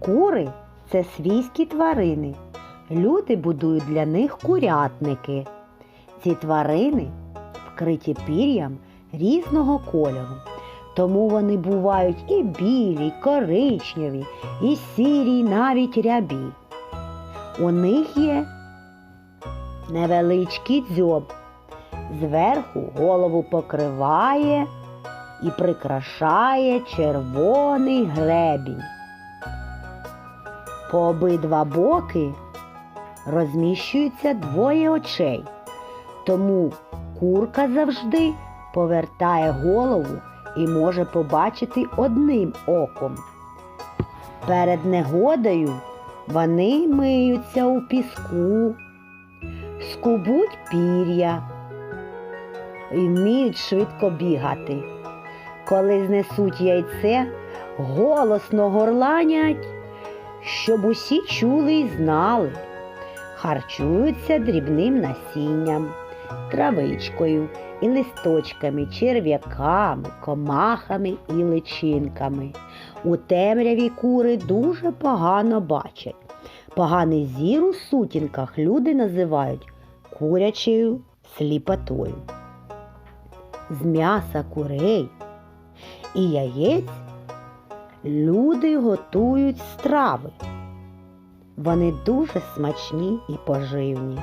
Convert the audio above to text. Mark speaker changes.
Speaker 1: Кури це свійські тварини. Люди будують для них курятники. Ці тварини вкриті пір'ям різного кольору. Тому вони бувають і білі, і коричневі, і сірі, і навіть рябі. У них є невеличкий дзьоб. Зверху голову покриває і прикрашає червоний гребінь. По обидва боки розміщуються двоє очей, тому курка завжди повертає голову і може побачити одним оком. Перед негодою вони миються у піску, скубуть пір'я і вміють швидко бігати. Коли знесуть яйце, голосно горланять, щоб усі чули і знали. Харчуються дрібним насінням, травичкою і листочками, черв'яками, комахами і личинками. У темряві кури дуже погано бачать. Поганий зір у сутінках люди називають курячою сліпотою. З м'яса курей і яєць люди готують страви. Вони дуже смачні і поживні.